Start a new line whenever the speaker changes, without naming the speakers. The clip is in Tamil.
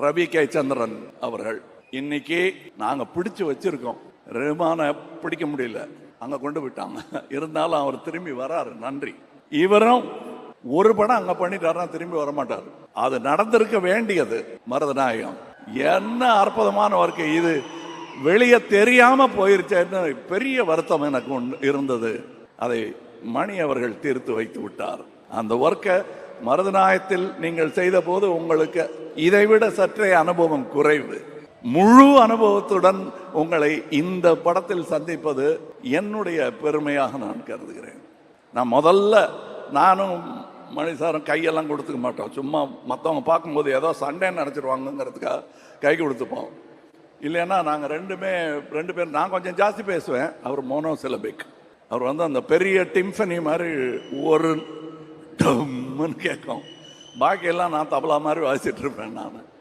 ரவி கே சந்திரன் அவர்கள். இன்னைக்கு நாங்க பிடிச்சு வச்சிருக்கோம். ரஹ்மான பிடிக்க முடியல. அங்க கொண்டு விட்டாங்க இருந்தாலும் அவர் திரும்பி வராரு. நன்றி. இவரும் ஒரு படம் அங்க பண்ணிட்டாருன்னா திரும்பி வர மாட்டார் அது நடந்திருக்க வேண்டியது மருதநாயகம். என்ன அற்புதமான வாழ்க்கை இது. வெளியே தெரியாம போயிருச்சேன்னு பெரிய வருத்தம் எனக்கு இருந்தது. அதை மணி அவர்கள் தீர்த்து வைத்து விட்டார். அந்த ஒர்க்கை மருதநாயத்தில் நீங்கள் செய்த போது உங்களுக்கு இதைவிட சற்றே அனுபவம் குறைவு. முழு அனுபவத்துடன் உங்களை இந்த படத்தில் சந்திப்பது என்னுடைய பெருமையாக நான் கருதுகிறேன். நான் முதல்ல நானும் மணிசாரம் கையெல்லாம் கொடுத்துக்க மாட்டோம். சும்மா மற்றவங்க பார்க்கும்போது ஏதோ சண்டைன்னு நினச்சிருவாங்கங்கிறதுக்காக கை கொடுத்துப்போம். இல்லைன்னா நாங்கள் ரெண்டுமே ரெண்டு பேரும் நான் கொஞ்சம் ஜாஸ்தி பேசுவேன் அவர் மோனோ சிலபிக் அவர் வந்து அந்த பெரிய டிம்ஃபனி மாதிரி ஒரு டம்முன்னு கேட்கும். பாக்கியெல்லாம் நான் தபலா மாதிரி வாசிட்டு இருப்பேன் நான்.